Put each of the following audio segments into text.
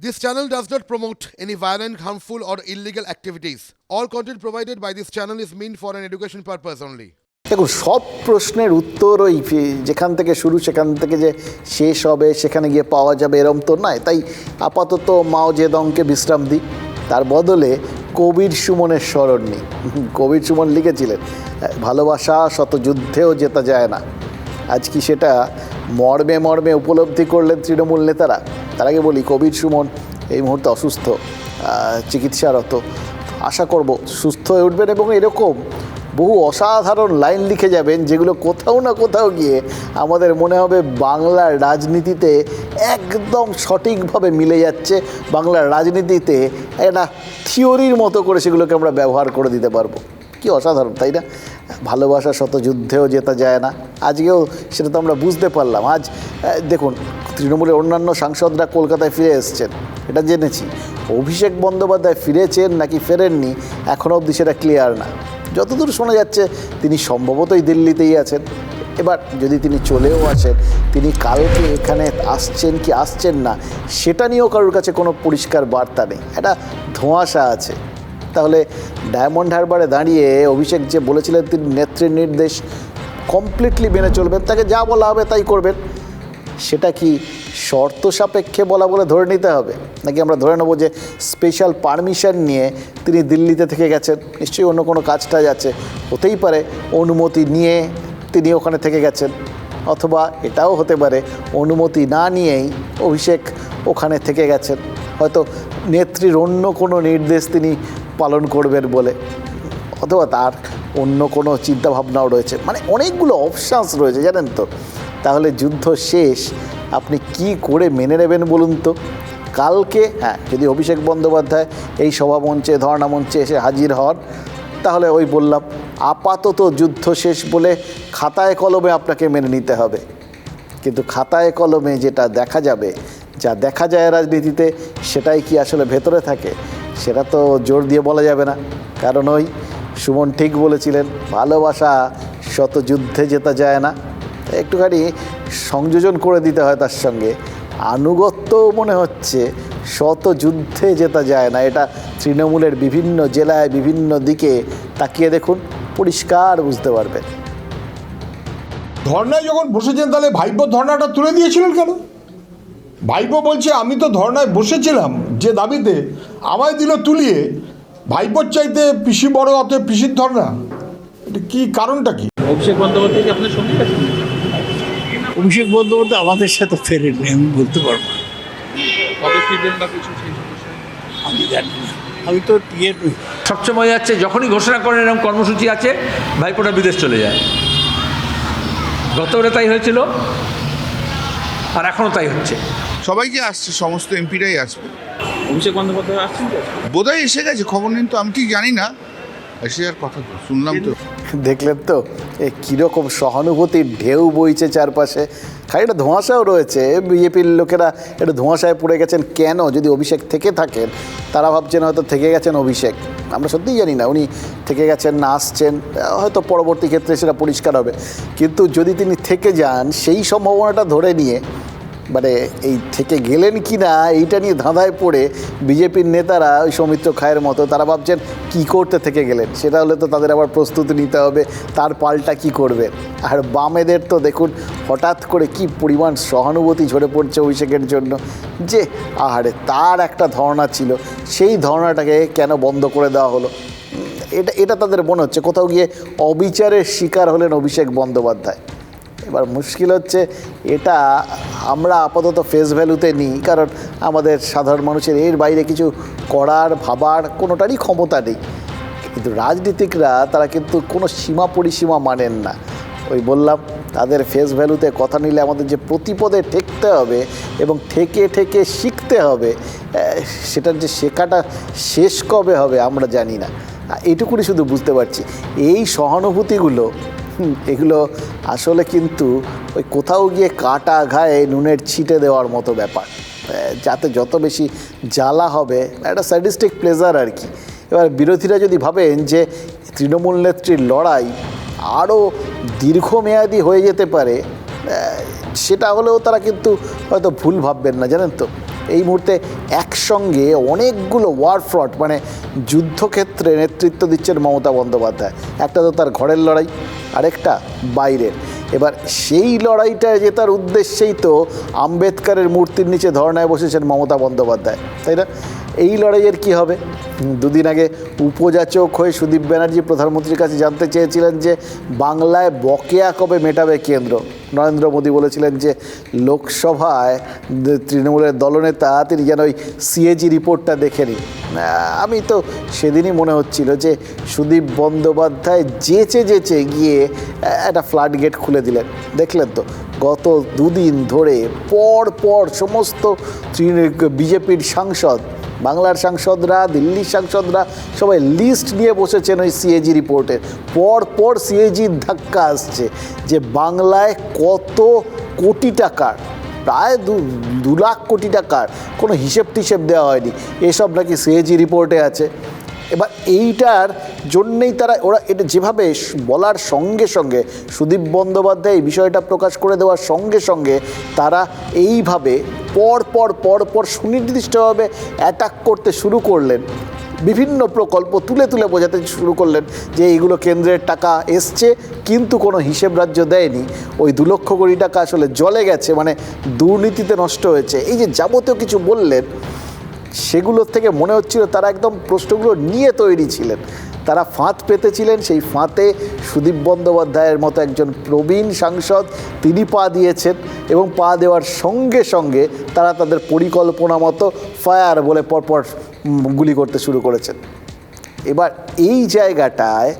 This channel does not promote any violent, harmful, or illegal activities. All content provided by this channel is meant for an education purpose only. দেখুন সব প্রশ্নের উত্তর ওই যেখান থেকে শুরু সেখান থেকে যে শেষ হবে সেখানে গিয়ে পাওয়া যাবে এরম তো নয় তাই আপাতত মাও জেদংকে বিশ্রাম দিই তার বদলে কবির সুমনের স্মরণ নিই কবির সুমন লিখেছিলেন ভালোবাসা শত যুদ্ধেও জেতা যায় না আজ কি সেটা মর্মে মর্মে উপলব্ধি করলেন তৃণমূল নেতারা। তার আগে বলি, কবির সুমন এই মুহূর্তে অসুস্থ চিকিৎসারত। আশা করব সুস্থ হয়ে উঠবেন এবং এরকম বহু অসাধারণ লাইন লিখে যাবেন যেগুলো কোথাও না কোথাও গিয়ে আমাদের মনে হবে বাংলার রাজনীতিতে একদম সঠিকভাবে মিলে যাচ্ছে। বাংলার রাজনীতিতে একটা থিওরির মতো করে সেগুলোকে আমরা ব্যবহার করে দিতে পারব। কি অসাধারণ, তাই না? ভালোবাসা শত যুদ্ধেও জেতা যায় না। আজকেও সেটা তো আমরা বুঝতে পারলাম। আজ দেখুন, তৃণমূলের অন্যান্য সাংসদরা কলকাতায় ফিরে এসছেন, এটা জেনেছি। অভিষেক বন্দ্যোপাধ্যায় ফিরেছেন নাকি ফেরেননি এখনও অবধি সেটা ক্লিয়ার না। যতদূর শোনা যাচ্ছে, তিনি সম্ভবতই দিল্লিতেই আছেন। এবার যদি তিনি চলেও আসেন, তিনি কালকে এখানে আসছেন কি আসছেন না, সেটা নিয়েও কারোর কাছে কোনো পরিষ্কার বার্তা নেই। একটা ধোঁয়াশা আছে। তাহলে ডায়মন্ড হারবারে দাঁড়িয়ে অভিষেক যে বলেছিলেন তিনি নেত্রীর নির্দেশ কমপ্লিটলি মেনে চলবেন, তাকে যা বলা হবে তাই করবেন। সেটা কি শর্ত সাপেক্ষে বলা বলে ধরে নিতে হবে? নাকি আমরা ধরে নেব যে স্পেশাল পারমিশন নিয়ে তিনি দিল্লিতে থেকে গেছেন? নিশ্চয়ই অন্য কোনো কাজ টাজ আছে। হতেই পারে অনুমতি নিয়ে তিনি ওখানে থেকে গেছেন। অথবা এটাও হতে পারে অনুমতি না নিয়েই অভিষেক ওখানে থেকে গেছেন। হয়তো নেত্রীর অন্য কোনো নির্দেশ তিনি পালন করবেন বলে। অথবা তার অন্য কোনো চিন্তাভাবনাও রয়েছে। মানে অনেকগুলো অপশানস রয়েছে, জানেন তো? তাহলে যুদ্ধ শেষ, আপনি কি করে মেনে নেবেন বলুন তো? কালকে হ্যাঁ যদি অভিষেক বন্দ্যোপাধ্যায় এই সভামঞ্চে ধর্ণা মঞ্চে এসে হাজির হন, তাহলে ওই বললাম, আপাতত যুদ্ধ শেষ বলে খাতায় কলমে আপনাকে মেনে নিতে হবে। কিন্তু খাতায় কলমে যেটা দেখা যাবে, যা দেখা যায় রাজনীতিতে, সেটাই কি আসলে ভেতরে থাকে? সেটা তো জোর দিয়ে বলা যাবে না। কারণ ওই সুমন ঠিক বলেছিলেন, ভালোবাসা শত যুদ্ধে জেতা যায় না। একটুখানি সংযোজন করে দিতে হয় তার সঙ্গে। আনুগত্য মনে হচ্ছে শত যুদ্ধে জেতা যায় না। এটা তৃণমূলের বিভিন্ন জেলায় বিভিন্ন দিকে তাকিয়ে দেখুন, পরিষ্কার বুঝতে পারবেন। ধর্নায় যখন বসেছেন তাহলে ভাইপো ধর্নাটা তুলে দিয়েছিলেন কেন? ভাইপো বলছে, আমি তো ধর্নায় বসেছিলাম। যে দাবিতে আমায় দিল তুলিয়ে ভাইপোর চাইতে পিসি বড় অত পিসির ধর্না এটা কি কারণটা কি? অভিষেক বন্দ্যোপাধ্যায় কি আপনার সঙ্গে অভিষেক বন্দ্যোপাধ্যায় আমাদের সাথে ফেরেননি আমি বলতে পারব না। কবে ফিরবেন বা কিছু সেই সমস্যা? আমি জানি না। আমি তো নই। সবচেয়ে যাচ্ছে যখনই ঘোষণা করেন এরকম কর্মসূচি আছে ভাইপোটা বিদেশ চলে যায়। গতবারে তাই হয়েছিল আর এখনও তাই হচ্ছে। সবাইকে আসছে সমস্ত এমপিরাই আসবে? অভিষেক বন্দ্যোপাধ্যায় আসছেন বোধহয় এসে গেছে খবর নেই তো আমি ঠিক জানি না। এসে আর কথা তো শুনলাম তো। দেখলেন তো এ কীরকম সহানুভূতির ঢেউ বইছে চারপাশে। খানিকটা ধোঁয়াশাও রয়েছে বিজেপির লোকেরা একটু ধোঁয়াশায় পড়ে গেছেন কেন? যদি অভিষেক থেকে থাকেন তারা ভাবছেন হয়তো থেকে গেছেন অভিষেক। আমরা সত্যিই জানি না উনি থেকে গেছেন না আসছেন হয়তো পরবর্তী ক্ষেত্রে সেটা পরিষ্কার হবে। কিন্তু যদি তিনি থেকে যান সেই সম্ভাবনাটা ধরে নিয়ে মানে এই থেকে গেলেন কি না এইটা নিয়ে ধাঁধায় পড়ে বিজেপির নেতারা ওই সৌমিত্র খায়ের মতো, তারা ভাবছেন কি করতে থেকে গেলেন? সেটা হলে তো তাদের আবার প্রস্তুতি নিতে হবে, তার পাল্টা কি করবে? আর বামেদের তো দেখুন, হঠাৎ করে কি পরিমাণ সহানুভূতি ঝরে পড়ছে অভিষেকের জন্য। যে, আহারে, তার একটা ধারণা ছিল, সেই ধারণাটাকে কেন বন্ধ করে দেওয়া হলো? এটা এটা তাদের মনে হচ্ছে, কোথাও গিয়ে অবিচারের শিকার হলেন অভিষেক বন্দ্যোপাধ্যায়। এবার মুশকিল হচ্ছে এটা আমরা আপাতত ফেস ভ্যালুতে নিই, কারণ আমাদের সাধারণ মানুষের এর বাইরে কিছু করার, ভাবার কোনোটারই ক্ষমতা নেই। কিন্তু রাজনীতিকরা, তারা কিন্তু কোনো সীমা পরিসীমা মানেন না। ওই বললাম, তাদের ফেস ভ্যালুতে কথা নিলে আমাদের যে প্রতিপদে ঠেকতে হবে এবং ঠেকে ঠেকে শিখতে হবে সেটার যে শেখাটা শেষ কবে হবে আমরা জানি না। এইটুকুনি শুধু বুঝতে পারছি। এই সহানুভূতিগুলো এগুলো আসলে কিন্তু ওই কোথাও গিয়ে কাটা ঘায়ে নুনের ছিটে দেওয়ার মতো ব্যাপার। যাতে যত বেশি জ্বালা হবে, একটা স্যাডিস্টিক প্লেজার আর কি। এবার বিরোধীরা যদি ভাবেন যে তৃণমূল নেত্রীর লড়াই আরও দীর্ঘমেয়াদী হয়ে যেতে পারে সেটা হলেও তারা কিন্তু হয়তো ভুল ভাববেন না, জানেন তো? এই মুহূর্তে একসঙ্গে অনেকগুলো ওয়ার ফ্রন্ট মানে যুদ্ধক্ষেত্রে নেতৃত্ব দিচ্ছেন মমতা বন্দ্যোপাধ্যায়। একটা তো তার ঘরের লড়াই আরেকটা বাইরের। এবার সেই লড়াইটা জেতার উদ্দেশ্যেই তো আম্বেদকারের মূর্তির নিচে ধর্নায় বসেছেন মমতা বন্দ্যোপাধ্যায়, তাই না? এই লড়াইয়ের কি হবে? দুদিন আগে উপযাচক হয়ে সুদীপ ব্যানার্জি প্রধানমন্ত্রীর কাছে জানতে চেয়েছিলেন যে বাংলায় বকেয়া কবে মেটাবে কেন্দ্র। নরেন্দ্র মোদী বলেছিলেন যে লোকসভায় তৃণমূলের দলনেতা, তিনি যেন ওই সিএজি রিপোর্টটা দেখেনি। আমি তো সেদিনই মনে হচ্ছিল যে সুদীপ বন্দ্যোপাধ্যায় যেচে যেচে গিয়ে একটা ফ্লাট গেট খুলে দিলেন। দেখলেন তো? গত দুদিন ধরে পর পর সমস্ত বিজেপির সাংসদ, বাংলার সাংসদরা, দিল্লির সাংসদরা সবাই লিস্ট নিয়ে বসেছেন ওই সিএজি রিপোর্টের পর পর সিএজির ধাক্কা আসছে যে বাংলায় কত কোটি টাকার, প্রায় দু দু লাখ কোটি টাকার কোনো হিসেব টিসেব দেওয়া হয়নি। এসব নাকি সিএজি রিপোর্টে আছে। এবার এইটার জন্যেই তারা, ওরা এটা যেভাবে বলার সঙ্গে সঙ্গে, সুদীপ বন্দ্যোপাধ্যায় এই বিষয়টা প্রকাশ করে দেওয়ার সঙ্গে সঙ্গে তারা এইভাবে পর পর পর পর সুনির্দিষ্টভাবে অ্যাটাক করতে শুরু করলেন। বিভিন্ন প্রকল্প তুলে তুলে বোঝাতে শুরু করলেন যে এইগুলো কেন্দ্রের টাকা এসছে, কিন্তু কোনো হিসেব রাজ্য দেয়নি। ওই দু লক্ষ কোটি টাকা আসলে জলে গেছে মানে দুর্নীতিতে নষ্ট হয়েছে। এই যে যাবতীয় কিছু বললেন সেগুলোর থেকে মনে হচ্ছিল তারা একদম প্রশ্নগুলো নিয়ে তৈরি ছিলেন। তারা ফাঁদ পেতেছিলেন সেই ফাঁতে সুদীপ বন্দ্যোপাধ্যায়ের মতো একজন প্রবীণ সাংসদ তিনি পা দিয়েছেন এবং পা দেওয়ার সঙ্গে সঙ্গে তারা তাদের পরিকল্পনা মতো ফায়ার বলে পরপর গুলি করতে শুরু করেছেন। এবার এই জায়গাটায়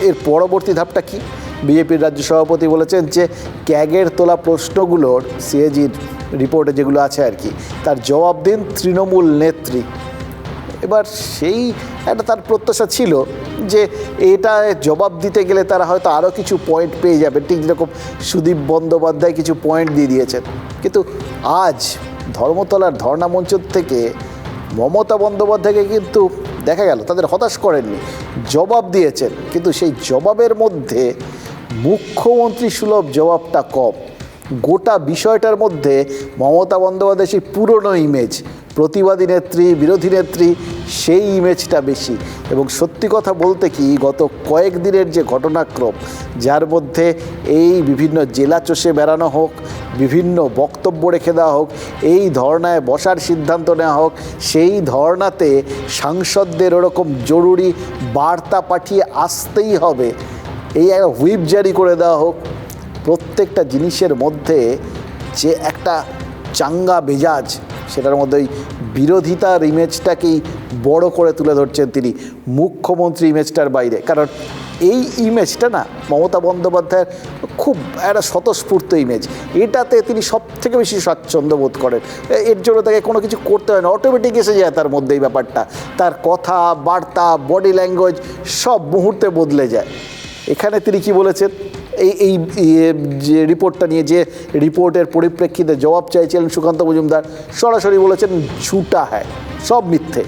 এর পরবর্তী ধাপটা কি? বিজেপির রাজ্য সভাপতি বলেছেন যে, ক্যাগের তোলা প্রশ্নগুলোর সিএজির রিপোর্টে যেগুলো আছে আর কি, তার জবাব দিন তৃণমূল নেত্রী। এবার সেই একটা তার প্রত্যাশা ছিল যে এটা জবাব দিতে গেলে তারা হয়তো আরও কিছু পয়েন্ট পেয়ে যাবে ঠিক যেরকম সুদীপ বন্দ্যোপাধ্যায় কিছু পয়েন্ট দিয়ে দিয়েছেন। কিন্তু আজ ধর্মতলার ধর্ণা মঞ্চ থেকে মমতা বন্দ্যোপাধ্যায়কে কিন্তু দেখা গেল, তাদের হতাশ করেননি। জবাব দিয়েছেন, কিন্তু সেই জবাবের মধ্যে মুখ্যমন্ত্রী সুলভ জবাবটা কম। গোটা বিষয়টার মধ্যে মমতা বন্দ্যোপাধ্যায় পুরনো ইমেজ প্রতিবাদী নেত্রী, বিরোধী নেত্রী, সেই ইমেজটা বেশি। এবং সত্যি কথা বলতে কি, গত কয়েকদিনের যে ঘটনাক্রম, যার মধ্যে এই বিভিন্ন জেলা চষে বেড়ানো হোক, বিভিন্ন বক্তব্য রেখে দেওয়া হোক, এই ধর্নায় বসার সিদ্ধান্ত নেওয়া হোক, সেই ধর্নাতে সাংসদদের ওরকম জরুরি বার্তা পাঠিয়ে আসতেই হবে। এই একটা হুইপ জারি করে দেওয়া হোক, প্রত্যেকটা জিনিসের মধ্যে যে একটা চাঙ্গা মেজাজ, সেটার মধ্যে ওই বিরোধিতার ইমেজটাকেই বড় করে তুলে ধরছেন তিনি মুখ্যমন্ত্রী ইমেজটার বাইরে। কারণ এই ইমেজটা না, মমতা বন্দ্যোপাধ্যায়ের খুব একটা স্বতঃস্ফূর্ত ইমেজ এটাতে তিনি সব থেকে বেশি স্বাচ্ছন্দ্য বোধ করেন। এর জন্য তাকে কোনো কিছু করতে হয় না অটোমেটিক এসে যায় তার মধ্যে এই ব্যাপারটা। তার কথা, বার্তা বডি ল্যাঙ্গুয়েজ সব মুহূর্তে বদলে যায়। এখানে তিনি কি বলেছেন? এই এই ইয়ে যে রিপোর্টটা নিয়ে যে রিপোর্টের পরিপ্রেক্ষিতে জবাব চাইছিলেন সুকান্ত মজুমদার, সরাসরি বলেছেন ঝুটা হ্যায়, সব মিথ্যে।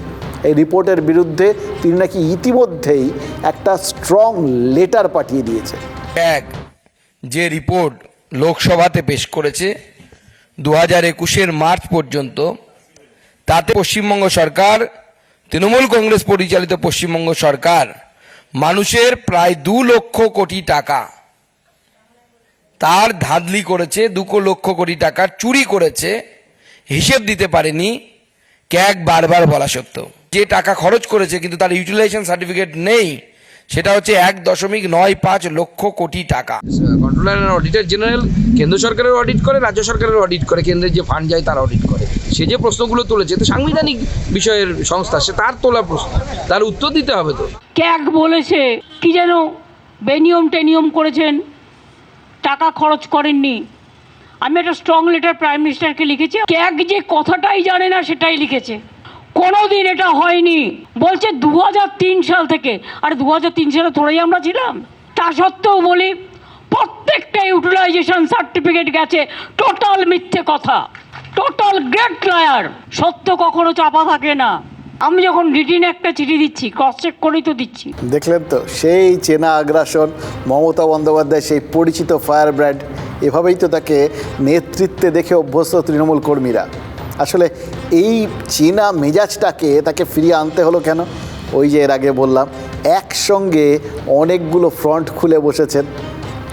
এই রিপোর্টের বিরুদ্ধে তিনি নাকি ইতিমধ্যেই একটা স্ট্রং লেটার পাঠিয়ে দিয়েছে এক যে রিপোর্ট লোকসভাতে পেশ করেছে দু হাজার একুশের মার্চ পর্যন্ত, তাতে পশ্চিমবঙ্গ সরকার, তৃণমূল কংগ্রেস পরিচালিত পশ্চিমবঙ্গ সরকার মানুষের প্রায় দু লক্ষ কোটি টাকা। তার ধাঁধলি করেছে, দু লক্ষ কোটি টাকা চুরি করেছে, হিসেব দিতে পারেনি ক্যাগ বারবার বলা সত্ত্বেও। যে টাকা খরচ করেছে কিন্তু তার ইউটিলাইজেশন সার্টিফিকেট নেই, সেটা হচ্ছে এক দশমিক নয় পাঁচ লক্ষ কোটি টাকা। কন্ট্রোলার অডিটর জেনারেল কেন্দ্র সরকারের অডিট করে, রাজ্য সরকারের অডিট করে, কেন্দ্রের যে ফান্ড যায় তার অডিট করে। সে যে প্রশ্নগুলো তুলেছে তো সাংবিধানিক বিষয়ের সংস্থা, সে তার তোলা প্রশ্ন, তার উত্তর দিতে হবে তো। ক্যাগ বলেছে, কি যেন বেনিয়ম টেনিয়ম করেছেন, টাকা খরচ করেননি। আমি একটা স্ট্রং লেটার প্রাইম মিনিস্টারকে লিখেছি ক্যাগ যে কথাটাই জানে না, সেটাই লিখেছে। কোনোদিন এটা হয়নি। বলছে দু হাজার তিন সাল থেকে, আর দু সালে তোরাই আমরা ছিলাম। তা সত্ত্বেও বলি, প্রত্যেকটা ইউটিলাইজেশন সার্টিফিকেট গেছে টোটাল মিথ্যে কথা। টোটাল গ্রেট লায়ার সত্য কখনো চাপা থাকে না। আমি যখন রিটিনে একটা চিঠি দিচ্ছি ক্রস চেক করেই তো দিচ্ছি। দেখলেন তো, সেই চেনা আগ্রাসন, মমতা বন্দ্যোপাধ্যায় সেই পরিচিত ফায়ার ব্র্যান্ড এভাবেই তো তাকে নেতৃত্বে দেখে অভ্যস্ত তৃণমূল কর্মীরা। আসলে এই চীনা মেজাজটাকে তাকে ফিরিয়ে আনতে হলো কেন? ওই যে এর আগে বললাম, একসঙ্গে অনেকগুলো ফ্রন্ট খুলে বসেছেন।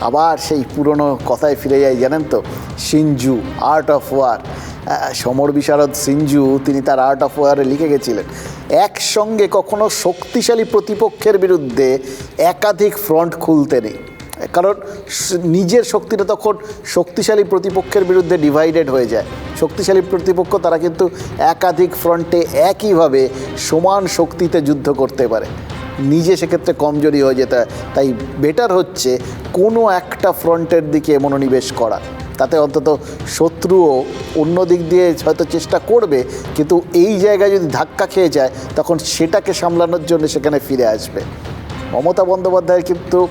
আবার সেই পুরনো কথায় ফিরে যাই, জানেন তো? Sun Tzu art of war সমর বিশারদ সিনজু, তিনি তার আর্ট অফ ওয়ারে লিখে গেছিলেন। একসঙ্গে কখনো শক্তিশালী প্রতিপক্ষের বিরুদ্ধে একাধিক ফ্রন্ট খুলতে নেই। কারণ নিজের শক্তিটা তখন শক্তিশালী প্রতিপক্ষের বিরুদ্ধে ডিভাইডেড হয়ে যায়। শক্তিশালী প্রতিপক্ষ তারা কিন্তু একাধিক ফ্রন্টে একইভাবে সমান শক্তিতে যুদ্ধ করতে পারে। নিজে সেক্ষেত্রে কমজোরি হয়ে যেতে তাই বেটার হচ্ছে কোনো একটা ফ্রন্টের দিকে মনোনিবেশ করা। তাতে অন্তত শত্রুও অন্য দিক দিয়ে হয়তো চেষ্টা করবে, কিন্তু এই জায়গায় যদি ধাক্কা খেয়ে যায়, তখন সেটাকে সামলানোর জন্য সেখানে ফিরে আসবে। মমতা বন্দ্যোপাধ্যায়ের কিন্তু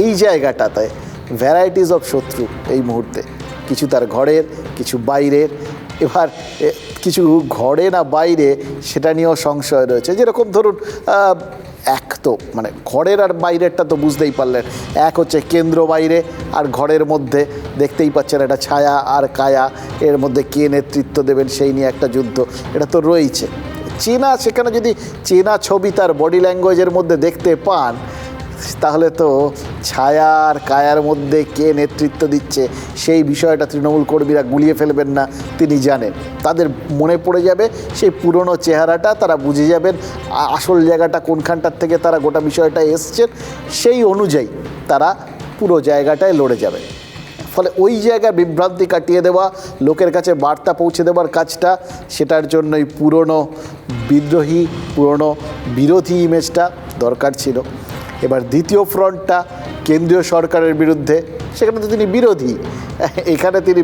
এই জায়গাটাতে ভ্যারাইটিস অফ শত্রু এই মুহূর্তে। কিছু তার ঘরের, কিছু বাইরের। এবার কিছু ঘরে না বাইরে সেটা নিয়েও সংশয় রয়েছে। যেরকম ধরুন এক তো মানে ঘরের আর বাইরেরটা তো বুঝতেই পারলেন। এক হচ্ছে কেন্দ্র বাইরে, আর ঘরের মধ্যে দেখতেই পাচ্ছেন এটা ছায়া আর কায়া। এর মধ্যে কে নেতৃত্ব দেবেন সেই নিয়ে একটা যুদ্ধ। এটা তো রয়েছে চেনা, সেখানে যদি চেনা ছবি তার বডি ল্যাঙ্গুয়েজের মধ্যে দেখতে পান তাহলে তো ছায়া আর কায়ার মধ্যে কে নেতৃত্ব দিচ্ছে? সেই বিষয়টা তৃণমূল কর্মীরা গুলিয়ে ফেলবেন না, তিনি জানেন। তাদের মনে পড়ে যাবে সেই পুরনো চেহারাটা, তারা বুঝে যাবেন আসল জায়গাটা কোনখানটার থেকে তারা গোটা বিষয়টা এসছেন। সেই অনুযায়ী তারা পুরো জায়গাটায় লড়ে যাবে। ফলে ওই জায়গায় বিভ্রান্তি কাটিয়ে দেওয়া, লোকের কাছে বার্তা পৌঁছে দেওয়ার কাজটা, সেটার জন্যই পুরনো বিদ্রোহী, পুরনো বিরোধী ইমেজটা দরকার ছিল। এবার দ্বিতীয় ফ্রন্টটা কেন্দ্রীয় সরকারের বিরুদ্ধে, সেখানে তো তিনি বিরোধী। এখানে তিনি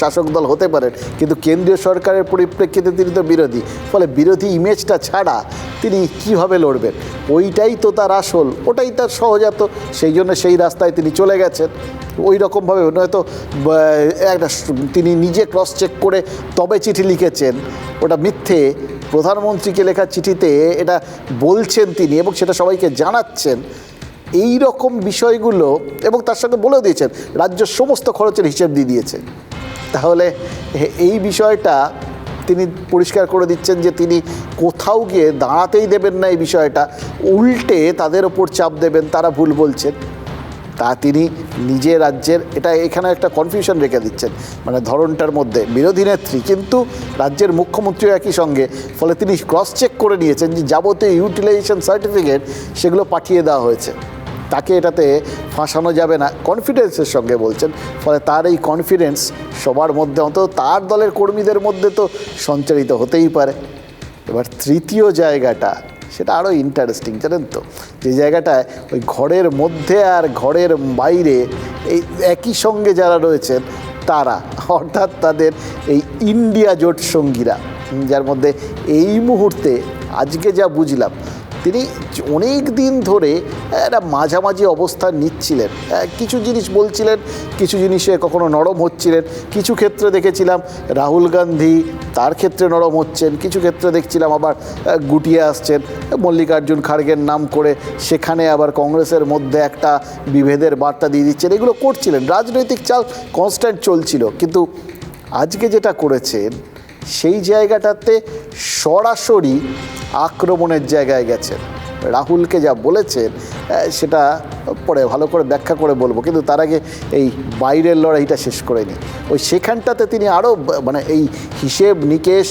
শাসক দল হতে পারেন, কিন্তু কেন্দ্রীয় সরকারের পরিপ্রেক্ষিতে তিনি তো বিরোধী। ফলে বিরোধী ইমেজটা ছাড়া তিনি কীভাবে লড়বেন? ওইটাই তো তার আসল, ওটাই তার সহজাত, সেই জন্য সেই রাস্তায় তিনি চলে গেছেন। ওই রকমভাবে নয়তো একটা, তিনি নিজে ক্রস চেক করে তবে চিঠি লিখেছেন। ওটা মিথ্যে প্রধানমন্ত্রীকে লেখা চিঠিতে এটা বলছেন তিনি এবং সেটা সবাইকে জানাচ্ছেন। এই রকম বিষয়গুলো এবং তার সঙ্গে বলেও দিয়েছেন, রাজ্য সমস্ত খরচের হিসেব দিয়ে দিয়েছে। তাহলে এই বিষয়টা তিনি পরিষ্কার করে দিচ্ছেন যে তিনি কোথাও গিয়ে দাঁড়াতেই দেবেন না এই বিষয়টা। উল্টে তাদের ওপর চাপ দেবেন, তারা ভুল বলছেন। তা তিনি নিজে রাজ্যের, এটা এখানে একটা কনফিউশন রেখে দিচ্ছেন। মানে ধরনটার মধ্যে বিরোধী নেত্রী, কিন্তু রাজ্যের মুখ্যমন্ত্রী একই সঙ্গে, ফলে তিনি ক্রস চেক করে নিয়েছেন যে যাবতীয় ইউটিলাইজেশন সার্টিফিকেট সেগুলো পাঠিয়ে দেওয়া হয়েছে। তাকে এটাতে ফাঁসানো যাবে না কনফিডেন্সের সঙ্গে বলছেন। ফলে তার এই কনফিডেন্স সবার মধ্যে, অন্তত তার দলের কর্মীদের মধ্যে তো সঞ্চারিত হতেই পারে। এবার তৃতীয় জায়গাটা সেটা আরও ইন্টারেস্টিং জানেন তো? যে জায়গাটায় ওই ঘরের মধ্যে আর ঘরের বাইরে এই একই সঙ্গে যারা রয়েছেন, তারা, অর্থাৎ তাদের এই ইন্ডিয়া জোট সঙ্গীরা যার মধ্যে এই মুহূর্তে, আজকে যা বুঝলাম তিনি অনেক দিন ধরে একটা মাঝামাঝি অবস্থান নিচ্ছিলেন। কিছু জিনিস বলছিলেন, কিছু জিনিসে কখনো নরম হচ্ছিলেন। কিছু ক্ষেত্রে দেখেছিলাম রাহুল গান্ধী তার ক্ষেত্রে নরম হচ্ছেন, কিছু ক্ষেত্রে দেখছিলাম আবার গুটিয়ে আসছেন। মল্লিকার্জুন খাড়গের নাম করে সেখানে আবার কংগ্রেসের মধ্যে একটা বিভেদের বার্তা দিয়ে দিচ্ছেন। এগুলো করছিলেন, রাজনৈতিক চাল কনস্ট্যান্ট চলছিল। কিন্তু আজকে যেটা করেছেন সেই জায়গাটাতে সরাসরি আক্রমণের জায়গায় গেছেন। রাহুলকে যা বলেছেন সেটা পরে ভালো করে ব্যাখ্যা করে বলব, কিন্তু তার আগে এই বাইরের লড়াইটা শেষ করে নিই। ওই সেখানটাতে তিনি আরও মানে এই হিসেব, নিকেশ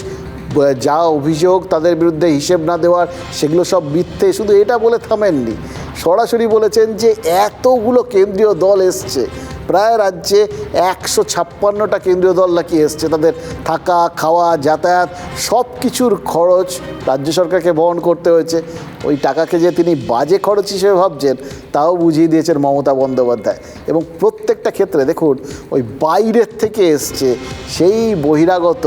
যা অভিযোগ তাদের বিরুদ্ধে হিসেব না দেওয়ার, সেগুলো সব মিথ্যে, শুধু এটা বলে থামেননি। সরাসরি বলেছেন যে এতগুলো কেন্দ্রীয় দল এসছে প্রায় রাজ্যে একশো ছাপ্পান্নটা কেন্দ্রীয় দল নাকি এসছে। তাদের থাকা, খাওয়া, যাতায়াত সব কিছুর খরচ রাজ্য সরকারকে বহন করতে হয়েছে। ওই টাকাকে যে তিনি বাজে খরচ হিসেবে ভাবছেন, তাও বুঝিয়ে দিয়েছেন মমতা বন্দ্যোপাধ্যায়। এবং প্রত্যেকটা ক্ষেত্রে দেখুন, ওই বাইরের থেকে এসছে সেই বহিরাগত,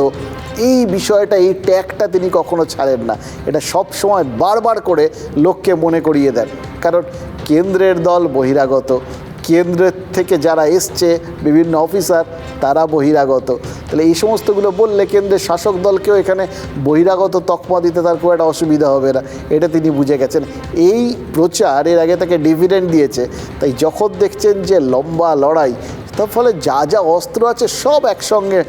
এই বিষয়টা, এই ট্যাগটা তিনি কখনো ছাড়েন না। এটা সব সময় বারবার করে লোককে মনে করিয়ে দেন। কারণ কেন্দ্রের দল বহিরাগত কেন্দ্রের থেকে যারা এসছে, বিভিন্ন অফিসার, তারা বহিরাগত। তাহলে এই সমস্তগুলো বললে কেন্দ্রের শাসক দলকেও এখানে বহিরাগত তকমা দিতে তার খুব একটা অসুবিধা হবে না। এটা তিনি বুঝে গেছেন। এই প্রচার এর আগে তাকে ডিভিডেন্ড দিয়েছে। তাই যখন দেখছেন যে লম্বা লড়াই, তার ফলে যা যা অস্ত্র আছে সব একসঙ্গে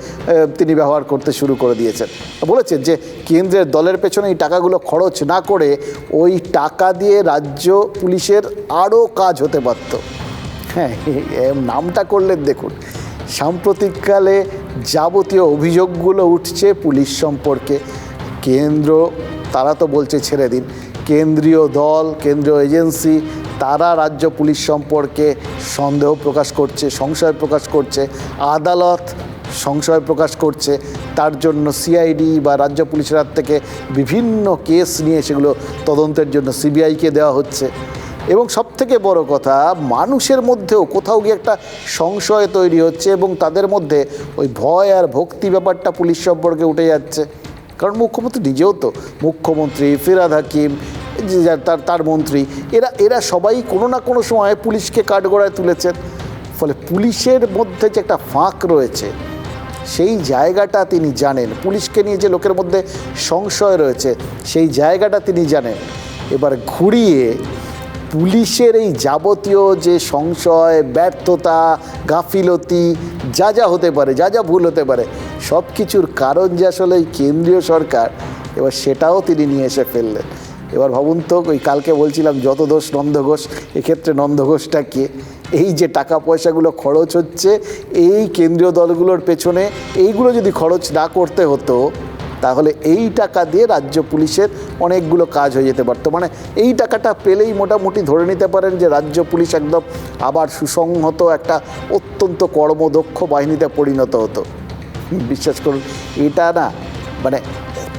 তিনি ব্যবহার করতে শুরু করে দিয়েছেন। বলেছেন যে কেন্দ্রের দলের পেছনে এই টাকাগুলো খরচ না করে ওই টাকা দিয়ে রাজ্য পুলিশের আরও কাজ হতে পারত। হ্যাঁ নামটা করলেন দেখুন, সাম্প্রতিককালে যাবতীয় অভিযোগগুলো উঠছে পুলিশ সম্পর্কে। কেন্দ্র, তারা তো বলছে ছেড়ে দিন, কেন্দ্রীয় দল, কেন্দ্রীয় এজেন্সি, তারা রাজ্য পুলিশ সম্পর্কে সন্দেহ প্রকাশ করছে, সংশয় প্রকাশ করছে, আদালত সংশয় প্রকাশ করছে, তার জন্য সিআইডি বা রাজ্য পুলিশের হাত থেকে বিভিন্ন কেস নিয়ে সেগুলো তদন্তের জন্য সিবিআইকে দেওয়া হচ্ছে। এবং সবথেকে বড় কথা, মানুষের মধ্যেও কোথাও গিয়ে একটা সংশয় তৈরি হচ্ছে এবং তাদের মধ্যে ওই ভয় আর ভক্তি ব্যাপারটা পুলিশ সম্পর্কে উঠে যাচ্ছে। কারণ মুখ্যমন্ত্রী নিজেও তো, মুখ্যমন্ত্রী, ফিরাদ হাকিম তার তার মন্ত্রী, এরা এরা সবাই কোনো না কোনো সময় পুলিশকে কাঠগড়ায় তুলেছেন ফলে পুলিশের মধ্যে যে একটা ফাঁক রয়েছে, সেই জায়গাটা তিনি জানেন। পুলিশকে নিয়ে যে লোকের মধ্যে সংশয় রয়েছে, সেই জায়গাটা তিনি জানেন। এবার ঘুরিয়ে পুলিশের এই যাবতীয় যে সংশয়, ব্যর্থতা, গাফিলতি, যা যা হতে পারে, যা যা ভুল হতে পারে সব কিছুর কারণ যে আসলে কেন্দ্রীয় সরকার, এবার সেটাও তিনি নিয়ে এসে ফেললেন। এবার ভাবুন তো, ওই কালকে বলছিলাম যত দোষ নন্দঘোষ এক্ষেত্রে নন্দঘোষটা কে? এই যে টাকা পয়সাগুলো খরচ হচ্ছে, এই কেন্দ্রীয় দলগুলোর পেছনে, এইগুলো যদি খরচ না করতে হতো তাহলে এই টাকা দিয়ে রাজ্য পুলিশের অনেকগুলো কাজ হয়ে যেতে পারতো। মানে এই টাকাটা পেলেই মোটামুটি ধরে নিতে পারেন যে রাজ্য পুলিশ একদম আবার সুসংহত একটা অত্যন্ত কর্মদক্ষ বাহিনীতে পরিণত হতো। বিশ্বাস করুন, এটা না মানে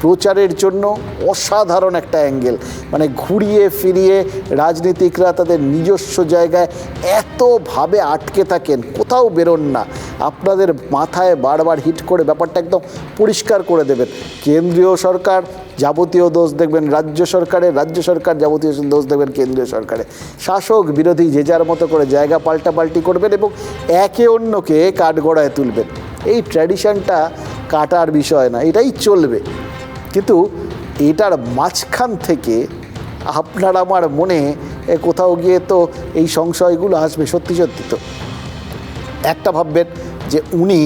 প্রচারের জন্য অসাধারণ একটা অ্যাঙ্গেল। মানে ঘুরিয়ে ফিরিয়ে রাজনীতিকরা তাদের নিজস্ব জায়গায় এতভাবে আটকে থাকেন, কোথাও বেরোন না। আপনাদের মাথায় বারবার হিট করে ব্যাপারটা একদম পরিষ্কার করে দেবেন। কেন্দ্রীয় সরকার যাবতীয় দোষ দেখবেন, রাজ্য সরকারের, রাজ্য সরকার যাবতীয় দোষ দেখবেন কেন্দ্রীয় সরকারে। শাসক, বিরোধী যে যার মতো করে জায়গা পাল্টাপাল্টি করবেন এবং একে অন্যকে কাঠগড়ায় তুলবেন। এই ট্র্যাডিশনটা কাটার বিষয় না, এটাই চলবে। কিন্তু এটার মাঝখান থেকে আপনার আমার মনে কোথাও গিয়ে তো এই সংশয়গুলো আসবে, সত্যি সত্যি তো। একটা ভাববেন যে উনি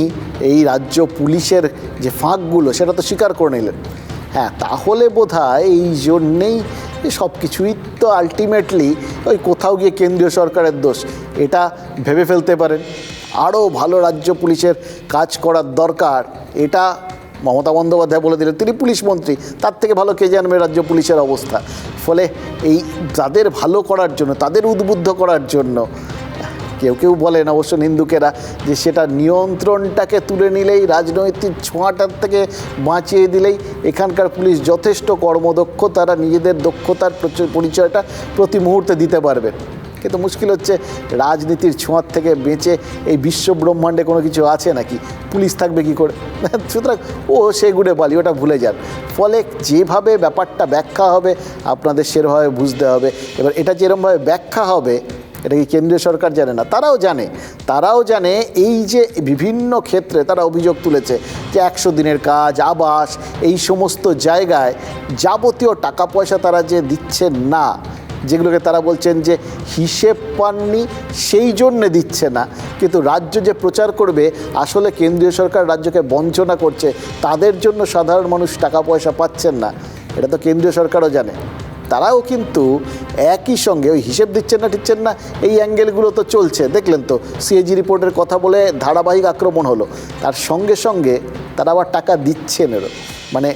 এই রাজ্য পুলিশের যে ফাঁকগুলো, সেটা তো স্বীকার করে নিলেন। হ্যাঁ তাহলে বোধ এই জন্যেই সব কিছুই তো আলটিমেটলি ওই কোথাও গিয়ে কেন্দ্রীয় সরকারের দোষ, এটা ভেবে ফেলতে পারেন। আরও ভালো রাজ্য পুলিশের কাজ করার দরকার, এটা মমতা বন্দ্যোপাধ্যায় বলে দিলেন, তিনি পুলিশ মন্ত্রী, তার থেকে ভালো কে জানবে রাজ্য পুলিশের অবস্থা? ফলে এই তাদের ভালো করার জন্য, তাদের উদ্বুদ্ধ করার জন্য, কেউ কেউ বলেন অবশ্য হিন্দুকেরা যে সেটা নিয়ন্ত্রণটাকে তুলে নিলেই, রাজনৈতিক ছোঁয়াটার থেকে বাঁচিয়ে দিলেই এখানকার পুলিশ যথেষ্ট কর্মদক্ষ তারা নিজেদের দক্ষতার পরিচয়টা প্রতি মুহূর্তে দিতে পারবেন কিন্তু মুশকিল হচ্ছে রাজনীতির ছোঁয়ার থেকে বেঁচে এই বিশ্ব ব্রহ্মাণ্ডে কোনো কিছু আছে নাকি? পুলিশ থাকবে কি করে? সুতরাং ও সে গুড়ে বালি, ওটা ভুলে যান। ফলে যেভাবে ব্যাপারটা ব্যাখ্যা হবে, আপনাদের সেরভাবে বুঝতে হবে। এবার এটা যেরমভাবে ব্যাখ্যা হবে, এটা কি কেন্দ্রীয় সরকার জানে না? তারাও জানে। তারাও জানে এই যে বিভিন্ন ক্ষেত্রে তারা অভিযোগ তুলেছে যে একশো দিনের কাজ, আবাস, এই সমস্ত জায়গায় যাবতীয় টাকা পয়সা তারা যে দিচ্ছে না যেগুলোকে তারা বলছেন যে হিসেব পাননি, সেই জন্যে দিচ্ছে না। কিন্তু রাজ্য যে প্রচার করবে, আসলে কেন্দ্রীয় সরকার রাজ্যকে বঞ্চনা করছে, তাদের জন্য সাধারণ মানুষ টাকা পয়সা পাচ্ছেন না। এটা তো কেন্দ্রীয় সরকারও জানে। তারাও কিন্তু একই সঙ্গে ওই হিসেব দিচ্ছেন না দিচ্ছেন না, এই অ্যাঙ্গেলগুলো তো চলছে। দেখলেন তো, সিএজি রিপোর্টের কথা বলে ধারাবাহিক আক্রমণ হলো। তার সঙ্গে সঙ্গে তারা আবার টাকা দিচ্ছেন এরও মানে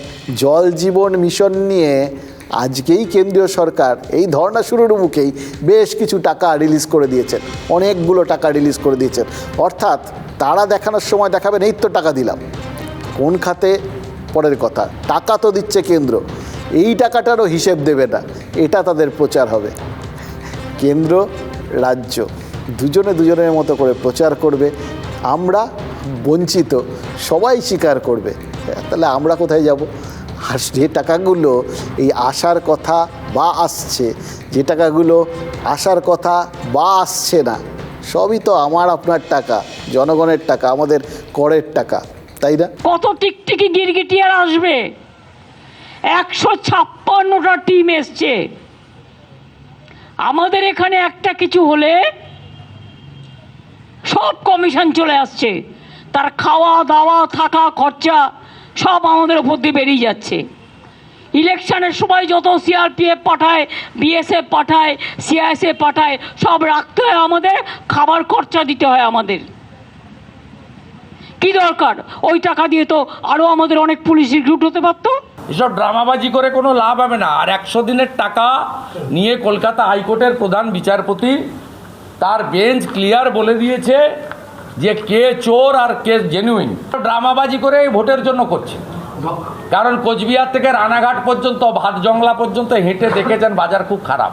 জল জীবন মিশন নিয়ে আজকেই কেন্দ্রীয় সরকার এই ধর্ণা শুরুর মুখেই বেশ কিছু টাকা রিলিজ করে দিয়েছেন। অনেকগুলো টাকা রিলিজ করে দিয়েছেন। অর্থাৎ তারা দেখানোর সময় দেখাবেন, এই তো টাকা দিলাম। কোন খাতে? পরের কথা, টাকা তো দিচ্ছে কেন্দ্র। এই টাকাটারও হিসেব দেবে না। এটা তাদের প্রচার হবে। কেন্দ্র, রাজ্য দুজনে দুজনের মতো করে প্রচার করবে। আমরা বঞ্চিত, সবাই স্বীকার করবে। তাহলে আমরা কোথায় যাব? আর যে টাকাগুলো এই আসার কথা বা আসছে, যে টাকাগুলো আসার কথা বা আসছে না, সবই তো আমার, আপনার টাকা, জনগণের টাকা, আমাদের করের টাকা, তাই না? কত টিকটিকি গিরগিটি আর আসবে? একশো ছাপ্পান্নটা টিম এসছে। আমাদের এখানে একটা কিছু হলে সব কমিশন চলে আসছে। তার খাওয়া দাওয়া থাকা খরচা সব আমাদের উপর দিয়ে বেরিয়ে যাচ্ছে। ইলেকশনের সময় যত সিআরপিএফ পাঠায় বিএসএফ পাঠায় সিআইএসএফ পাঠায়, সব রাখতে হয় আমাদের, খাবার খরচা দিতে হয় আমাদের। কি দরকার? ওই টাকা দিয়ে তো আরও আমাদের অনেক পুলিশ রিক্রুট হতে পারতো। এসব ড্রামাবাজি করে কোনো লাভ হবে না। আর একশো দিনের টাকা নিয়ে কলকাতা হাইকোর্টের প্রধান বিচারপতি তার বেঞ্চ ক্লিয়ার বলে দিয়েছে যে কে চোর আর কে জেনুইন ড্রামাবাজি করে এই ভোটের জন্য করছে। কারণ কোচবিহার থেকে রানাঘাট পর্যন্ত, ভাত জংলা পর্যন্ত হেঁটে দেখেছেন বাজার খুব খারাপ।